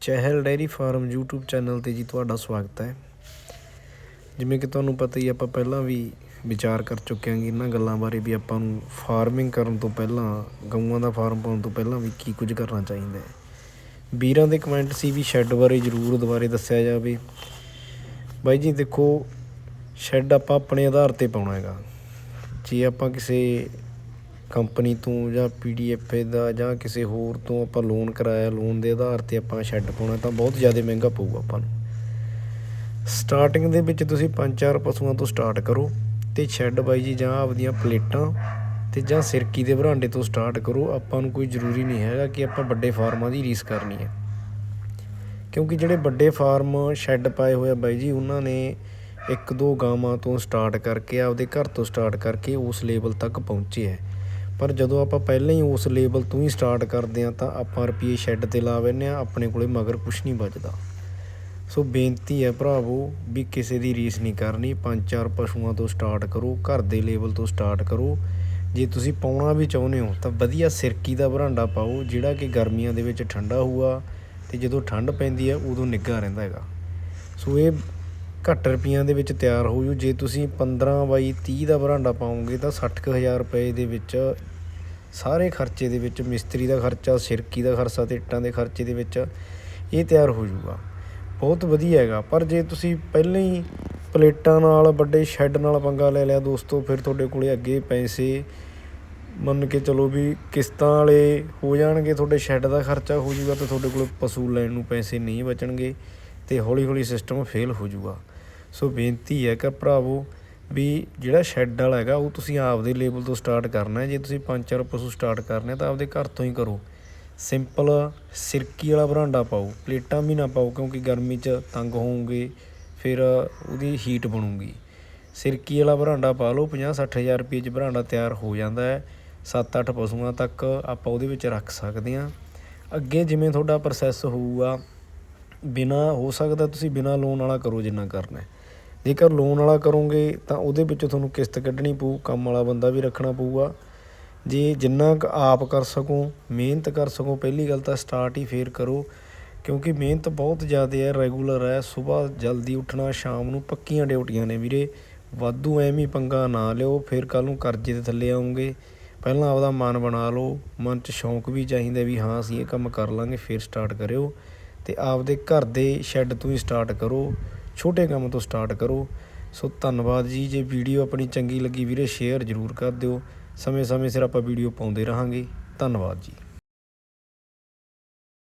Chahal dairy farm YouTube channel ਤੇ ਜੀ ਤੁਹਾਡਾ ਸਵਾਗਤ ਹੈ। ਜਿਵੇਂ ਕਿ ਤੁਹਾਨੂੰ ਪਤਾ ਹੀ ਆਪਾਂ ਪਹਿਲਾਂ ਵੀ ਵਿਚਾਰ ਕਰ ਚੁੱਕੇ ਹਾਂ ਕਿ ਇਹਨਾਂ ਗੱਲਾਂ ਬਾਰੇ ਵੀ ਆਪਾਂ ਨੂੰ ਫਾਰਮਿੰਗ ਕਰਨ ਤੋਂ ਪਹਿਲਾਂ, ਗਊਆਂ ਦਾ ਫਾਰਮ ਪਾਉਣ ਤੋਂ ਪਹਿਲਾਂ ਵੀ ਕੀ ਕੁਝ ਕਰਨਾ ਚਾਹੀਦਾ ਹੈ। ਵੀਰਾਂ ਦੇ ਕਮੈਂਟ ਸੀ ਵੀ ਸ਼ੈੱਡ ਬਾਰੇ ਜ਼ਰੂਰ ਦੁਬਾਰੇ ਦੱਸਿਆ ਜਾਵੇ। ਬਾਈ ਜੀ, ਦੇਖੋ ਸ਼ੈੱਡ ਆਪਾਂ ਆਪਣੇ ਆਧਾਰ ਤੇ ਪਾਉਣਾ ਹੈਗਾ। ਜੇ ਆਪਾਂ ਕਿਸੇ ਕੰਪਨੀ ਤੋਂ ਜਾਂ ਪੀਡੀਐਫ ਦਾ ਜਾਂ ਕਿਸੇ ਹੋਰ ਤੋਂ ਆਪਾਂ ਲੋਨ ਕਰਾਇਆ ਲੋਨ ਦੇ ਆਧਾਰ ਤੇ ਆਪਾਂ ਸ਼ੈੱਡ ਪਾਉਣਾ, ਤਾਂ ਬਹੁਤ ਜ਼ਿਆਦਾ ਮਹਿੰਗਾ ਪਊਗਾ ਆਪਾਂ ਨੂੰ। ਸਟਾਰਟਿੰਗ ਦੇ ਵਿੱਚ ਤੁਸੀਂ ਪੰਜ ਚਾਰ ਪਸ਼ੂਆਂ ਤੋਂ ਸਟਾਰਟ ਕਰੋ ਤੇ ਸ਼ੈੱਡ ਬਾਈ ਜੀ ਜਾਂ ਆਪਦੀਆਂ ਪਲੇਟਾਂ ਤੇ ਜਾਂ ਸਿਰਕੀ ਦੇ ਬਰਾਂਡੇ ਤੋਂ ਸਟਾਰਟ ਕਰੋ। ਆਪਾਂ ਨੂੰ ਕੋਈ ਜ਼ਰੂਰੀ ਨਹੀਂ ਹੈਗਾ ਕਿ ਆਪਾਂ ਵੱਡੇ ਫਾਰਮਾਂ ਦੀ ਰੀਸ ਕਰਨੀ ਹੈ। ਕਿਉਂਕਿ ਜਿਹੜੇ ਵੱਡੇ ਫਾਰਮ ਸ਼ੈੱਡ ਪਾਏ ਹੋਏ ਆ ਬਾਈ ਜੀ, ਉਹਨਾਂ ਨੇ ਇੱਕ ਦੋ ਗਾਵਾਂ ਤੋਂ ਸਟਾਰਟ ਕਰਕੇ, ਆਪਦੇ ਘਰ ਤੋਂ ਸਟਾਰਟ ਕਰਕੇ ਉਸ ਲੈਵਲ ਤੱਕ ਪਹੁੰਚੇ ਹੈ। ਪਰ ਜਦੋਂ ਆਪਾਂ ਪਹਿਲਾਂ ਹੀ ਉਸ ਲੈਵਲ ਤੋਂ ਹੀ ਸਟਾਰਟ ਕਰਦੇ ਆ ਤਾਂ ਆਪਾਂ ਰੁਪਏ ਸ਼ੈੱਡ ਤੇ ਲਾ ਬੈਨੇ ਆ ਆਪਣੇ ਕੋਲੇ ਮਗਰ ਕੁਝ ਨਹੀਂ ਬਚਦਾ। ਸੋ ਬੇਨਤੀ ਹੈ ਭਰਾਵੋ ਵੀ ਕਿਸੇ ਦੀ ਰੀਸ ਨਹੀਂ ਕਰਨੀ, ਪੰਜ ਚਾਰ ਪਸ਼ੂਆਂ ਤੋਂ ਸਟਾਰਟ ਕਰੋ, ਘਰ ਦੇ ਲੈਵਲ ਤੋਂ ਸਟਾਰਟ ਕਰੋ। ਜੇ ਤੁਸੀਂ ਪਾਉਣਾ ਵੀ ਚਾਹੁੰਦੇ ਹੋ ਤਾਂ ਵਧੀਆ ਸਿਰਕੀ ਦਾ ਬਰਾਂਡਾ ਪਾਓ, ਜਿਹੜਾ ਕਿ ਗਰਮੀਆਂ ਦੇ ਵਿੱਚ ਠੰਡਾ ਹੋਊਗਾ ਤੇ ਜਦੋਂ ਠੰਡ ਪੈਂਦੀ ਹੈ ਉਦੋਂ ਨਿੱਘਾ ਰਹਿੰਦਾ ਹੈਗਾ। ਸੋ ਇਹ ਘੱਟ ਰੁਪਈਆਂ ਦੇ ਵਿੱਚ ਤਿਆਰ ਹੋ ਜੂ ਜੇ ਤੁਸੀਂ 15 ਬਾਈ 30 ਦਾ ਬਰਾਂਡਾ ਪਾਉਂਗੇ ਤਾਂ 60000 ਰੁਪਏ ਦੇ ਵਿੱਚ ਸਾਰੇ ਖਰਚੇ ਦੇ ਵਿੱਚ, ਮਿਸਤਰੀ ਦਾ ਖਰਚਾ, ਸਿਰਕੀ ਦਾ ਖਰਚਾ ਤੇ ਇੱਟਾਂ ਦੇ ਖਰਚੇ ਦੇ ਵਿੱਚ ਇਹ ਤਿਆਰ ਹੋ ਜੂਗਾ ਬਹੁਤ ਵਧੀਆ ਹੈਗਾ। ਪਰ ਜੇ ਤੁਸੀਂ ਪਹਿਲਾਂ ਹੀ ਪਲੇਟਾਂ ਨਾਲ, ਵੱਡੇ ਸ਼ੈੱਡ ਨਾਲ ਪੰਗਾ ਲੈ ਲਿਆ ਦੋਸਤੋ, ਫਿਰ ਤੁਹਾਡੇ ਕੋਲੇ ਅੱਗੇ ਪੈਸੇ ਮੰਨ ਕੇ ਚਲੋ ਵੀ ਕਿਸ਼ਤਾਂ ਵਾਲੇ ਹੋ ਜਾਣਗੇ, ਤੁਹਾਡੇ ਸ਼ੈੱਡ ਦਾ ਖਰਚਾ ਹੋ ਜਾਊਗਾ ਤੇ ਤੁਹਾਡੇ ਕੋਲ ਪਸ਼ੂ ਲੈਣ ਨੂੰ ਪੈਸੇ ਨਹੀਂ ਬਚਣਗੇ ਤੇ ਹੌਲੀ ਹੌਲੀ ਸਿਸਟਮ ਫੇਲ ਹੋ ਜਾਊਗਾ। ਸੋ ਬੇਨਤੀ ਹੈ ਕਿ ਭਰਾਵੋ ਵੀ ਜਿਹੜਾ ਸ਼ੈੱਡ ਵਾਲਾ ਹੈਗਾ, ਉਹ ਤੁਸੀਂ ਆਪਦੇ ਲੈਵਲ ਤੋਂ ਸਟਾਰਟ ਕਰਨਾ ਜੇ ਤੁਸੀਂ ਪੰਜ ਚਾਰ ਪਸ਼ੂ ਸਟਾਰਟ ਕਰਨੇ ਤਾਂ ਆਪਦੇ ਘਰ ਤੋਂ ਹੀ ਕਰੋ। ਸਿੰਪਲ ਸਿਰਕੀ ਵਾਲਾ ਬਰਾਂਡਾ ਪਾਓ, ਪਲੇਟਾਂ ਵੀ ਨਾ ਪਾਓ, ਕਿਉਂਕਿ ਗਰਮੀ 'ਚ ਤੰਗ ਹੋਵੋਗੇ, ਫਿਰ ਉਹਦੀ ਹੀਟ ਬਣੂਗੀ। ਸਿਰਕੀ ਵਾਲਾ ਬਰਾਂਡਾ ਪਾ ਲਓ 50 60000 ਰੁਪਏ 'ਚ ਬਰਾਂਡਾ ਤਿਆਰ ਹੋ ਜਾਂਦਾ ਹੈ। 7-8 ਪਸ਼ੂਆਂ ਤੱਕ ਆਪਾਂ ਉਹਦੇ ਵਿੱਚ ਰੱਖ ਸਕਦੇ ਹਾਂ। ਅੱਗੇ ਜਿਵੇਂ ਤੁਹਾਡਾ ਪ੍ਰੋਸੈਸ ਹੋਊਗਾ, ਬਿਨਾ ਹੋ ਸਕਦਾ ਤੁਸੀਂ ਬਿਨਾ ਲੋਨ ਵਾਲਾ ਕਰੋ ਜਿੰਨਾ ਕਰਨਾ ਹੈ। ਜੇਕਰ ਲੋਨ ਵਾਲਾ ਕਰੋਗੇ ਤਾਂ ਉਹਦੇ ਵਿੱਚ ਤੁਹਾਨੂੰ ਕਿਸ਼ਤ ਕੱਢਣੀ ਪਊ, ਕੰਮ ਵਾਲਾ ਬੰਦਾ ਵੀ ਰੱਖਣਾ ਪਊਗਾ। ਜੇ ਜਿੰਨਾ ਕੁ ਆਪ ਕਰ ਸਕੋ, ਮਿਹਨਤ ਕਰ ਸਕੋ, ਪਹਿਲੀ ਗੱਲ ਤਾਂ ਸਟਾਰਟ ਹੀ ਫੇਰ ਕਰੋ। ਕਿਉਂਕਿ ਮਿਹਨਤ ਬਹੁਤ ਜ਼ਿਆਦਾ ਹੈ ਰੈਗੂਲਰ ਹੈ। ਸਵੇਰ ਜਲਦੀ ਉੱਠਣਾ, ਸ਼ਾਮ ਨੂੰ ਪੱਕੀਆਂ ਡਿਊਟੀਆਂ ਨੇ ਵੀਰੇ। ਵਾਧੂ ਐਵੇਂ ਹੀ ਪੰਗਾ ਨਾ ਲਿਓ, ਫਿਰ ਕੱਲ ਨੂੰ ਕਰਜ਼ੇ ਦੇ ਥੱਲੇ ਆਉਂਗੇ ਪਹਿਲਾਂ ਆਪਦਾ ਮਨ ਬਣਾ ਲਓ, ਮਨ 'ਚ ਸ਼ੌਂਕ ਵੀ ਚਾਹੀਦਾ ਵੀ ਹਾਂ, ਅਸੀਂ ਇਹ ਕੰਮ ਕਰ ਲਾਂਗੇ, ਫਿਰ ਸਟਾਰਟ ਕਰਿਓ। ਤੇ ਆਪਦੇ ਘਰ ਦੇ ਸ਼ੈੱਡ ਤੋਂ ਹੀ ਸਟਾਰਟ ਕਰੋ। ਛੋਟੇ ਕੰਮ ਤੋਂ ਸਟਾਰਟ ਕਰੋ। ਸੋ ਧੰਨਵਾਦ ਜੀ। ਜੇ ਵੀਡੀਓ ਆਪਣੀ ਚੰਗੀ ਲੱਗੀ ਵੀਰੇ, ਸ਼ੇਅਰ ਜ਼ਰੂਰ ਕਰ ਦਿਓ। ਸਮੇਂ ਸਮੇਂ ਸਿਰ ਆਪਾਂ ਵੀਡੀਓ ਪਾਉਂਦੇ ਰਹਾਂਗੇ। ਧੰਨਵਾਦ ਜੀ।